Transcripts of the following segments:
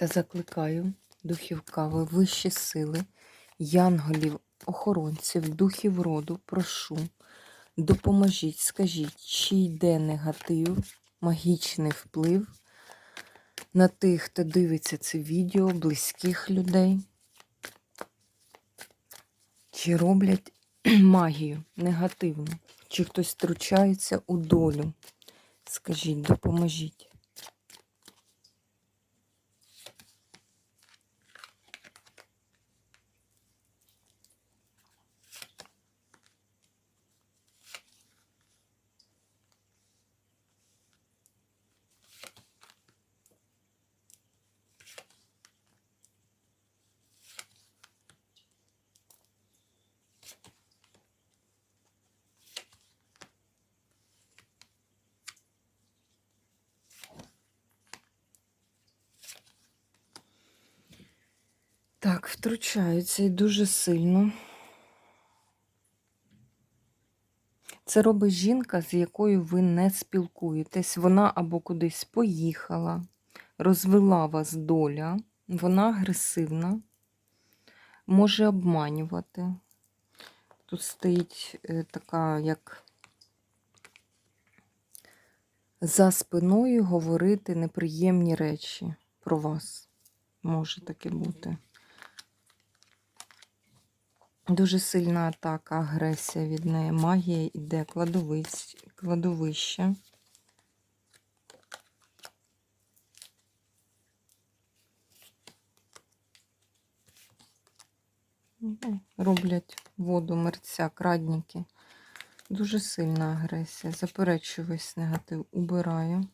Та закликаю духів кави, вищі сили, янголів, охоронців, духів роду, прошу, допоможіть, скажіть, чи йде негатив, магічний вплив на тих, хто дивиться це відео, близьких людей, чи роблять магію негативну, чи хтось втручається у долю. Скажіть, допоможіть. Так, втручаються і дуже сильно. Це робить жінка, з якою ви не спілкуєтесь. Вона або кудись поїхала, розвела вас доля, вона агресивна, може обманювати. Тут стоїть е, така, як за спиною говорити неприємні речі про вас. Може таке бути. Дуже сильна атака, агресія від неї. Магія іде кладовище. Ну, Роблять воду, мерця, крадніки. Дуже сильна агресія. Заперечую весь негатив, убираю.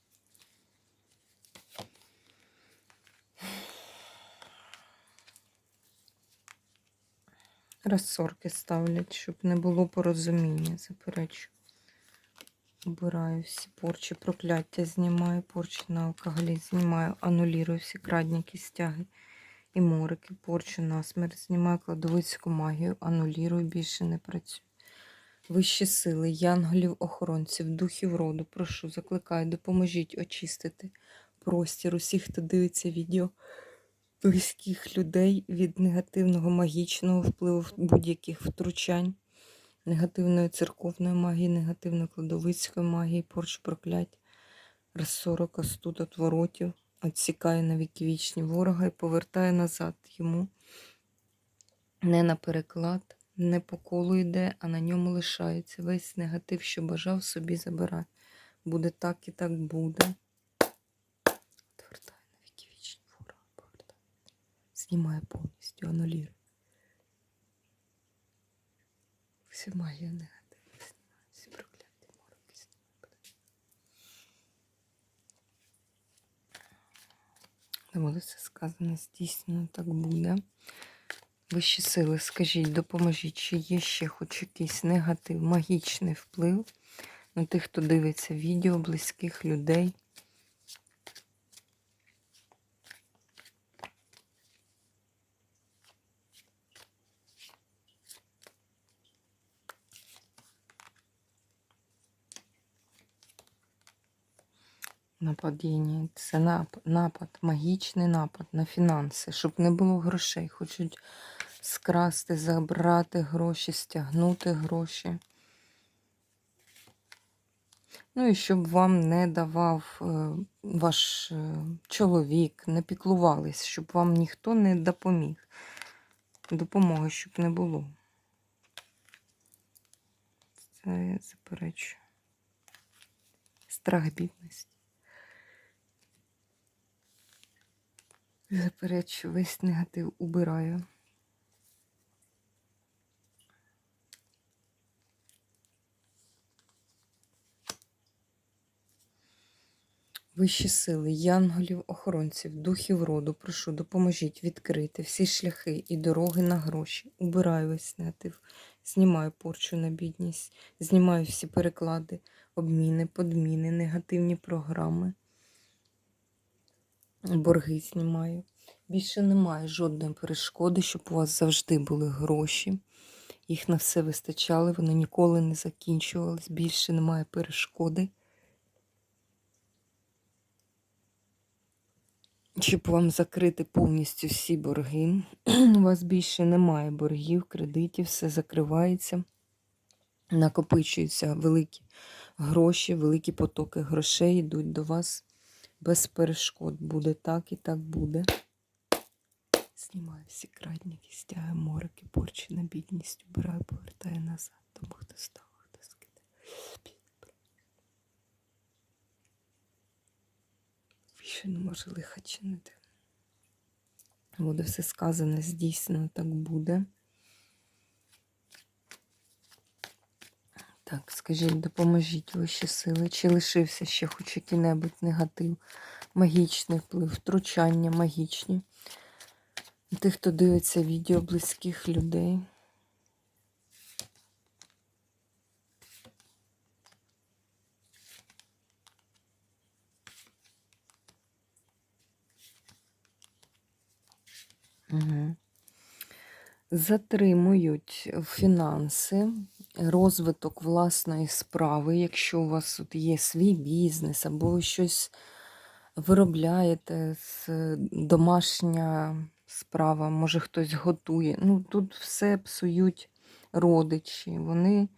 Розсорки ставлять, щоб не було порозуміння, заперечу. Убираю всі порчі, прокляття знімаю, порчі на алкоголі знімаю, анулірую всі крадніки, стяги і морики, порчу на смерть, знімаю кладовицьку магію, анулірую, більше не працюю. Вищі сили, янголів, охоронців, духів роду, прошу, закликаю, допоможіть очистити простір усіх, хто дивиться відео близьких людей від негативного магічного впливу будь-яких втручань, негативної церковної магії, негативної кладовицької магії, порч проклять, розсорок, остуд, отворотів, відсікає на віки вічні ворога і повертає назад йому. Не на переклад, не по колу йде, а на ньому лишається. Весь негатив, що бажав собі забирає. Буде так і так буде. Отвертає на віки вічні ворога, повертає. Знімає повністю, анулює. Всі магія негатив знімає, всі прокляті мороки знімає. Тому це сказано, здійснено так буде. Вищі сили, скажіть, допоможіть, чи є ще хоч якийсь негатив, магічний вплив на тих, хто дивиться відео, близьких людей. Нападіння. Це напад, напад, магічний напад на фінанси, щоб не було грошей. Хочуть скрасти, забрати гроші, стягнути гроші. Ну і щоб вам не давав е, ваш е, чоловік, не піклувались, щоб вам ніхто не допоміг. Допомоги, щоб не було. Це я заперечую. Страх бідності. Заперечую, весь негатив убираю. Вищі сили, янголів, охоронців, духів роду, прошу, допоможіть відкрити всі шляхи і дороги на гроші. Убираю весь негатив, знімаю порчу на бідність, знімаю всі переклади, обміни, подміни, негативні програми. Борги знімаю. Більше немає жодної перешкоди, щоб у вас завжди були гроші. Їх на все вистачало, вони ніколи не закінчувались. Більше немає перешкоди. Щоб вам закрити повністю всі борги. У вас більше немає боргів, кредитів, все закривається. Накопичуються великі гроші, великі потоки грошей йдуть до вас без перешкод. Буде так і так буде. Знімаю всі крадніки, стягаю морики, порчі на бідність, убираю, повертаю назад. Тому хто став, хто скидає. Більше не може лиха чинити. Буде все сказане, здійснено, так буде. Так, скажіть, допоможіть вищі сили, чи лишився ще хоч який-небудь негатив, магічний вплив, втручання магічні. Тих, хто дивиться відео близьких людей. Угу. Затримують фінанси, розвиток власної справи, якщо у вас тут є свій бізнес, або ви щось виробляєте, з- домашня справа, може хтось готує. Ну, тут все псують родичі. Вони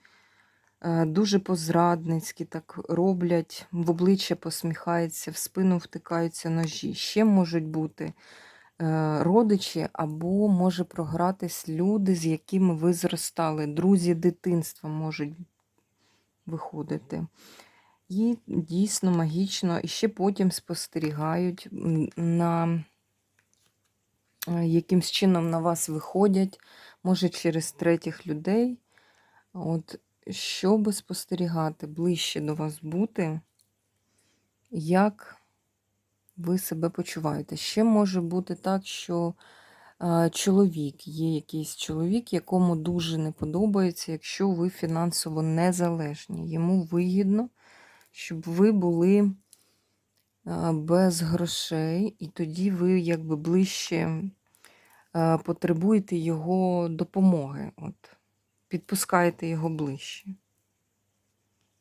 е, дуже позрадницькі так роблять, в обличчя посміхаються, в спину втикаються ножі. Ще можуть бути е, родичі, або може програтись люди, з якими ви зростали. Друзі дитинства можуть виходити. І дійсно магічно, і ще потім спостерігають на е, якимсь чином на вас виходять, може через третіх людей. От, щоб спостерігати, ближче до вас бути, як ви себе почуваєте. Ще може бути так, що чоловік, є якийсь чоловік, якому дуже не подобається, якщо ви фінансово незалежні. Йому вигідно, щоб ви були без грошей, і тоді ви якби ближче потребуєте його допомоги. От, підпускаєте його ближче.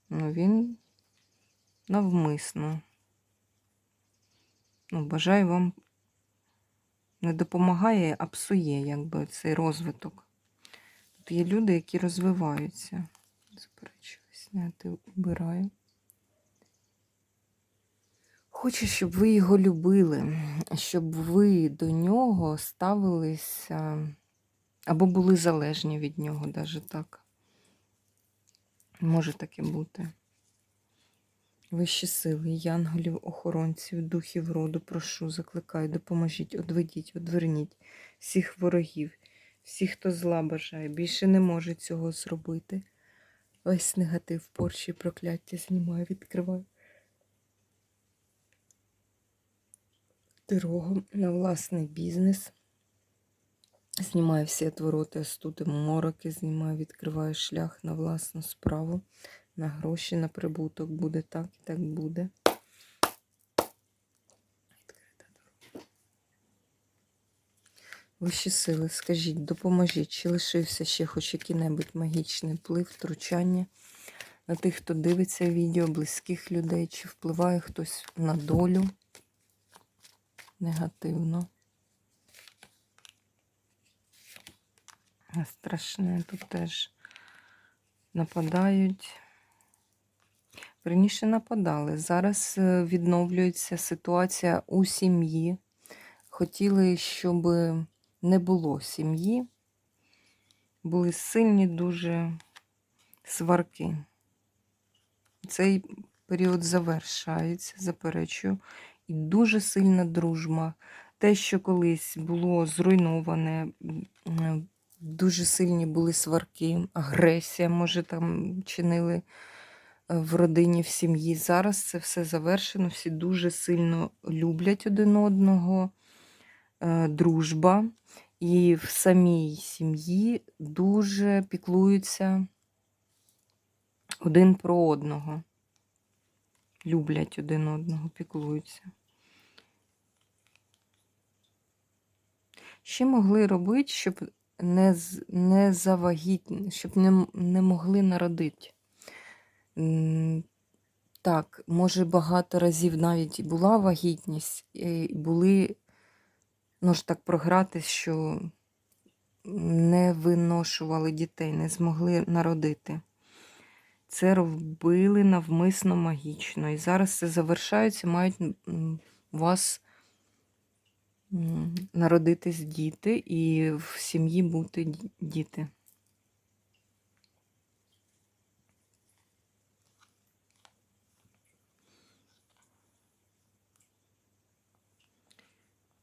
Ну, він навмисно. Ну, бажаю вам не допомагає, а псує, якби цей розвиток. Тут є люди, які розвиваються. Заперечуюсь, негатив убираю. Хочу, щоб ви його любили, щоб ви до нього ставилися або були залежні від нього, навіть так. Може таке бути. Вищі сили, янголів, охоронців, духів роду, прошу, закликаю, допоможіть, одведіть, одверніть всіх ворогів, всіх, хто зла бажає, більше не може цього зробити. Весь негатив, порчі, прокляття знімаю, відкриваю. Дорогу на власний бізнес. Знімаю всі отвороти, остути, мороки, знімаю, відкриваю шлях на власну справу, на гроші, на прибуток. Буде так і так буде. Вищі сили, скажіть, допоможіть, чи лишився ще хоч який-небудь магічний вплив, втручання на тих, хто дивиться відео, близьких людей, чи впливає хтось на долю негативно. Страшне тут теж нападають. Раніше нападали. Зараз е, відновлюється ситуація у сім'ї. Хотіли, щоб не було сім'ї. Були сильні дуже сварки. Цей період завершається, заперечую, і дуже сильна дружба. Те, що колись було зруйноване, дуже сильні були сварки, агресія, може, там чинили в родині, в сім'ї. Зараз це все завершено. Всі дуже сильно люблять один одного, е, дружба. І в самій сім'ї дуже піклуються один про одного. Люблять один одного, піклуються. Що могли робити, щоб не, не завагітні, щоб не, не могли народити? Так, може, багато разів навіть і була вагітність, і були, ну ж так програти, що не виношували дітей, не змогли народити. Це робили навмисно магічно. І зараз це завершається, мають у вас народитись діти і в сім'ї бути діти.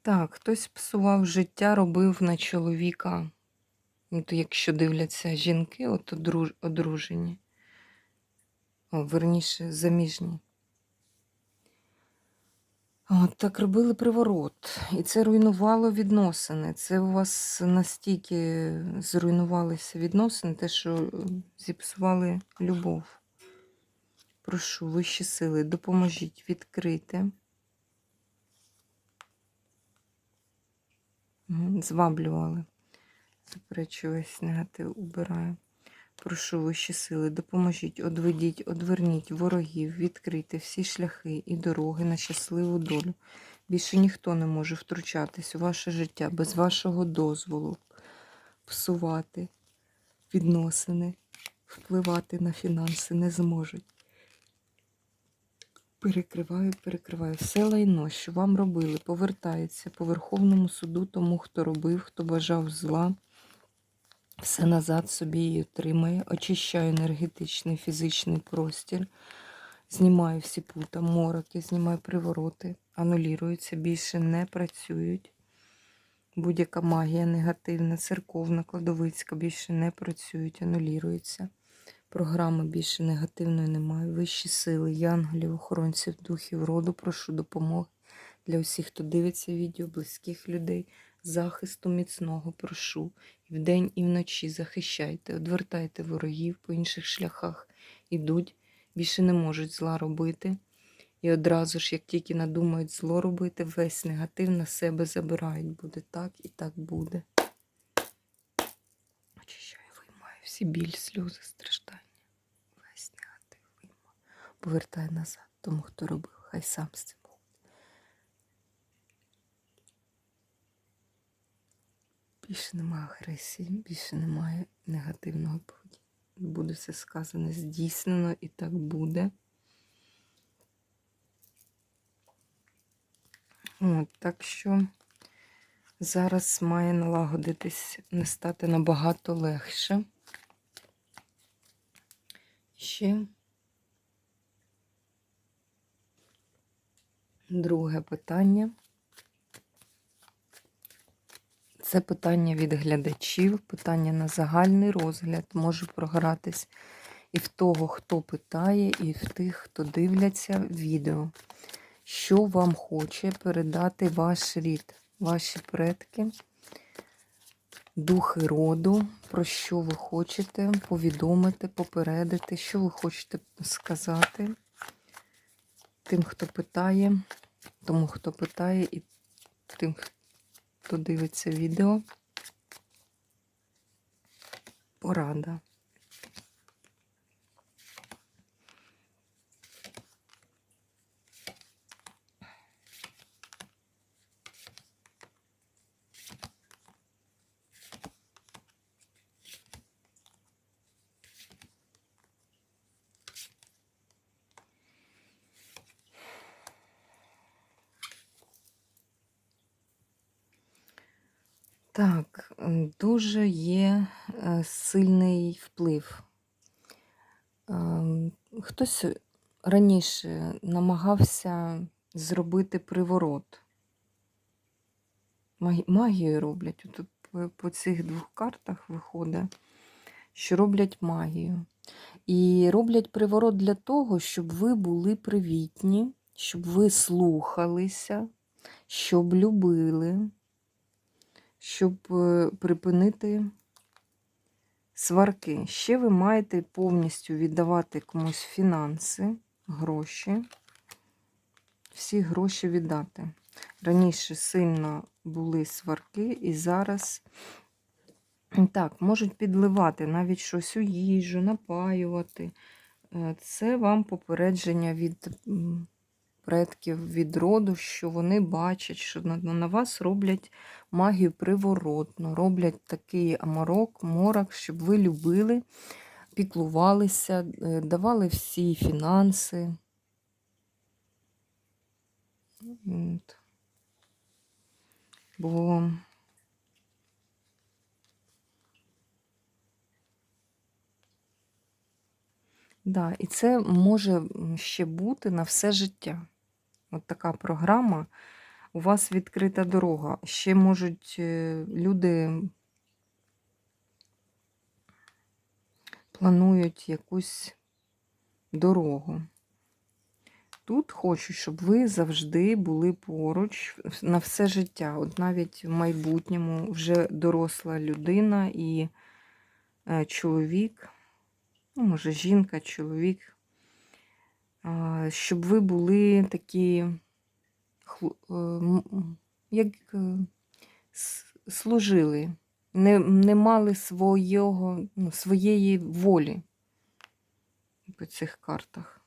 Так, хтось псував життя, робив на чоловіка. Ну, то якщо дивляться жінки, от одруж- одружені, О, верніше, заміжні. От так робили приворот. І це руйнувало відносини. Це у вас настільки зруйнувалися відносини, те, що е, зіпсували любов. Прошу, вищі сили, допоможіть відкрити. Зваблювали. Заперечую весь негатив, убираю. Прошу вищі сили, допоможіть, одведіть, одверніть ворогів, відкрити всі шляхи і дороги на щасливу долю. Більше ніхто не може втручатись у ваше життя без вашого дозволу, псувати відносини, впливати на фінанси не зможуть. Перекриваю, перекриваю. Все лайно, що вам робили, повертається по Верховному суду тому, хто робив, хто бажав зла. Все назад собі і отримає. Очищаю енергетичний фізичний простір. Знімаю всі пута, мороки, знімаю привороти, анулюються, більше не працюють. Будь-яка магія негативна, церковна, кладовицька більше не працюють, анулюються. Програми більше негативної немає. Вищі сили, янголів, охоронців, духів роду, прошу допомоги для усіх, хто дивиться відео, близьких людей, захисту міцного прошу. І вдень, і вночі захищайте, одвертайте ворогів по інших шляхах. Ідуть, більше не можуть зла робити. І одразу ж, як тільки надумають зло робити, весь негатив на себе забирають. Буде так і так буде. Очищаю, виймаю всі біль, сльози, страждання. Повертаю назад тому, хто робив, хай сам з цим. Більше немає агресії, більше немає негативного поведінки. Буде все сказане, здійснено і так буде. От, так що зараз має налагодитись, не стати набагато легше. Ще друге питання. Це питання від глядачів, питання на загальний розгляд може програтись і в того, хто питає, і в тих, хто дивляться відео. Що вам хоче передати ваш рід, ваші предки, духи роду, про що ви хочете повідомити, попередити, що ви хочете сказати тим, хто питає, тому, хто питає, і тим, хто дивиться відео. Порада. Так, м, дуже є е, сильний вплив. Ем, Хтось раніше намагався зробити приворот. Магію роблять. По, по цих двох картах виходить, що роблять магію. І роблять приворот для того, щоб ви були привітні, щоб ви слухалися, щоб любили, щоб е, припинити сварки. Ще ви маєте повністю віддавати комусь фінанси, гроші. Всі гроші віддати. Раніше сильно були сварки, і зараз так, можуть підливати навіть щось у їжу, напаювати. Е, Це вам попередження від предків, від роду, що вони бачать, що на, вас роблять магію приворотну, роблять такий аморок, морок, щоб ви любили, піклувалися, е, давали всі фінанси. Бо Да, і це може ще бути на все життя. От така програма. У вас відкрита дорога. Ще можуть е, люди планують якусь дорогу. Тут хочу, щоб ви завжди були поруч на все життя. От навіть в майбутньому вже доросла людина і е, чоловік, ну, може, жінка, чоловік, щоб ви були такі, е, як е, служили, не, не мали свого, ну, своєї волі по цих картах.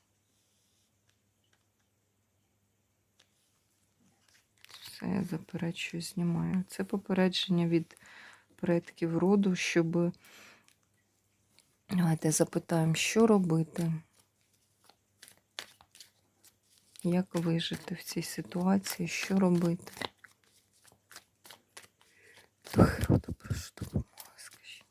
Все, я заперечую, знімаю. Це попередження від предків роду, щоб. Давайте запитаємо, що робити? Як вижити в цій ситуації? Що робити? Духи роду прошу допомоги, скажіть.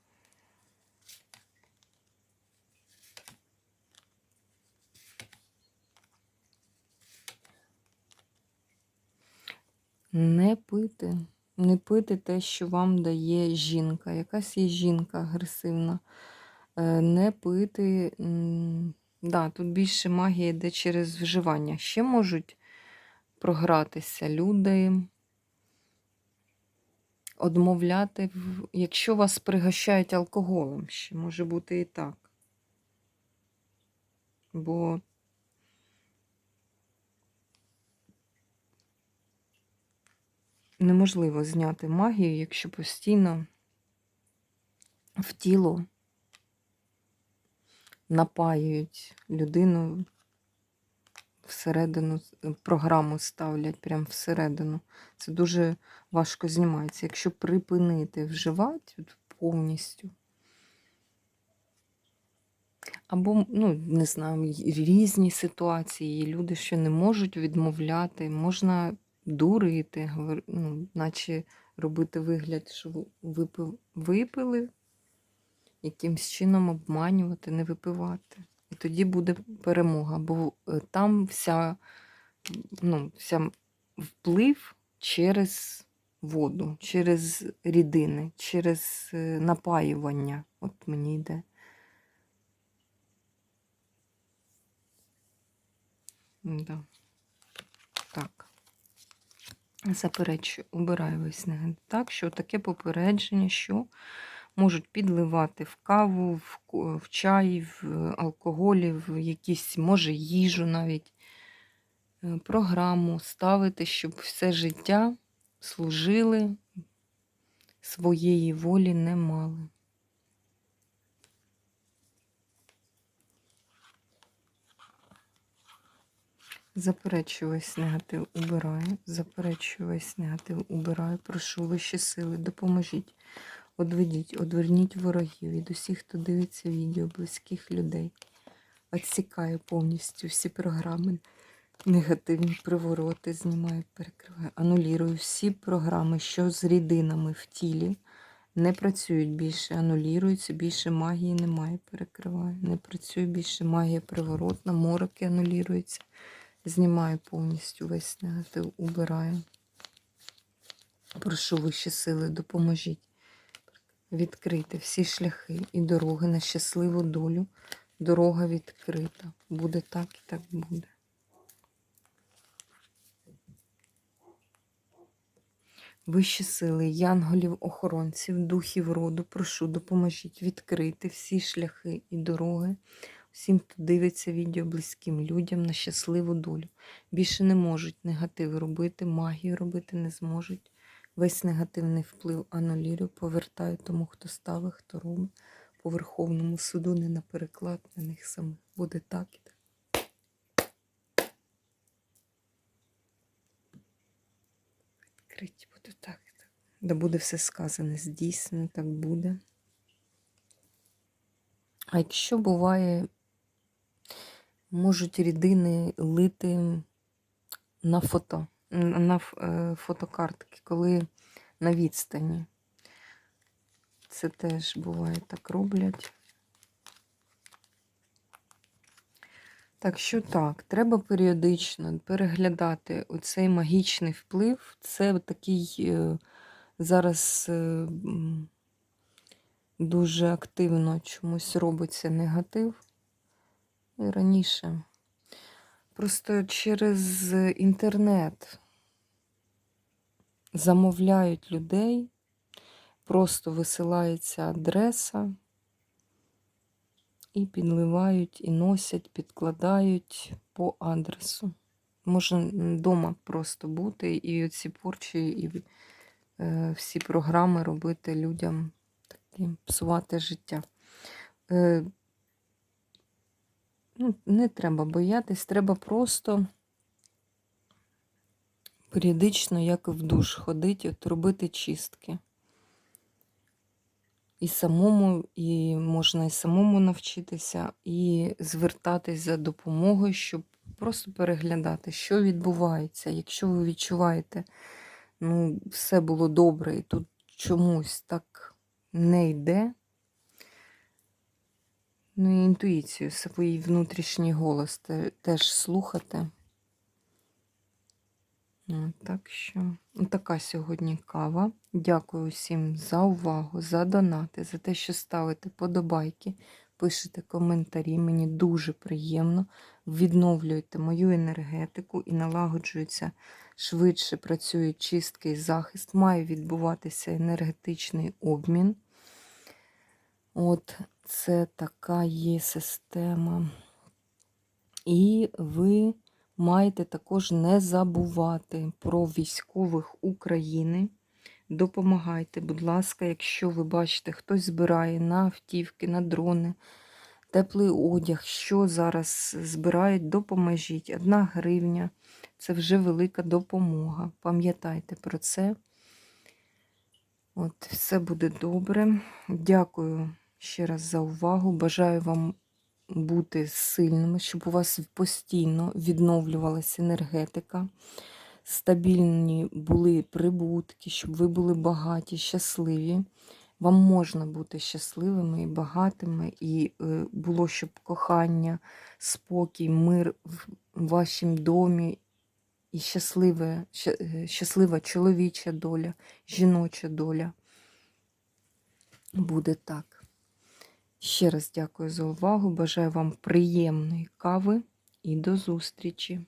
Не пити. Не пити те, що вам дає жінка. Якась є жінка агресивна. Е, Не пити. Да, тут більше магія йде через вживання. Ще можуть програтися люди, одмовляти, якщо вас пригощають алкоголем, ще може бути і так. Бо неможливо зняти магію, якщо постійно в тіло напаюють людину всередину, е, програму ставлять прямо всередину. Це дуже важко знімається. Якщо припинити вживати повністю. Або, ну, не знаю, різні ситуації. Люди, що не можуть відмовляти, можна дурити, ну, наче робити вигляд, що випив, випили, якимсь чином обманювати, не випивати. І тоді буде перемога, бо е, там вся, ну, вся вплив через воду, через рідини, через е, напаювання. От мені йде. Да. Так. Заперечую, убираю весь негатив. Так, що таке попередження, що можуть підливати в каву, в, чай, в алкоголі, в якісь, може, їжу навіть е, програму ставити, щоб все життя служили, своєї волі не мали. Заперечую весь негатив, убираю. Заперечую весь негатив, убираю. Прошу вищі сили, допоможіть. Одведіть, одверніть ворогів від усіх, хто дивиться відео, близьких людей. Отсікаю повністю всі програми, негативні привороти, знімаю, перекриваю. Анулірую всі програми, що з рідинами в тілі. Не працюють більше, анулюються, більше магії немає, перекриваю. Не працює більше магія приворотна, мороки анулюються. Знімаю повністю весь негатив, убираю. Прошу вищі сили, допоможіть відкрити всі шляхи і дороги на щасливу долю Дорога відкрита. Буде так і так буде. Вищі сили, янголів, охоронців, духів роду, прошу, допоможіть відкрити всі шляхи і дороги всім, хто дивиться відео близьким людям на щасливу долю. Більше не можуть негатив робити, магію робити не зможуть. Весь негативний вплив анулірую, повертаю тому, хто ставить, хто робить. По Верховному суду не на переклад на них самих. Буде так і так. Відкриті буде так і так. Да буде все сказане, здійснено, так буде. А якщо буває, можуть рідини лити на фото, на е, фотокартки, коли на відстані. Це теж буває так роблять. Так що так, треба періодично переглядати оцей магічний вплив. Це такий е, зараз е, дуже активно чомусь робиться негатив. І раніше. Просто через інтернет замовляють людей, просто висилається адреса і підливають, і носять, підкладають по адресу. Може вдома просто бути і оці порчі, і е, всі програми робити людям такі, псувати життя. Е, ну, не треба боятись, треба просто періодично, як в душ ходити, от робити чистки. І самому, і можна і самому навчитися, і звертатись за допомогою, щоб просто переглядати, що відбувається. Якщо ви відчуваєте, ну, все було добре, і тут чомусь так не йде. Ну і інтуїцію, свій внутрішній голос теж слухати. Ну, Так що, така сьогодні кава. Дякую всім за увагу, за донати, за те, що ставите подобайки, пишете коментарі. Мені дуже приємно. Відновлюєте мою енергетику і налагоджується швидше працюють чистки і захист. Має відбуватися енергетичний обмін. От це така є система. І ви маєте також не забувати про військових України. Допомагайте, будь ласка, якщо ви бачите, хтось збирає на автівки, на дрони, теплий одяг, що зараз збирають, допоможіть. Одна гривня це вже велика допомога. Пам'ятайте про це. От, все буде добре. Дякую ще раз за увагу. Бажаю вам бути сильними, щоб у вас постійно відновлювалася енергетика, стабільні були прибутки, щоб ви були багаті, щасливі. Вам можна бути щасливими і багатими, і е, було щоб кохання, спокій, мир в вашому домі, і щасливе, е, щаслива чоловіча доля, жіноча доля. Буде так. Ще раз дякую за увагу. Бажаю вам приємної кави і до зустрічі!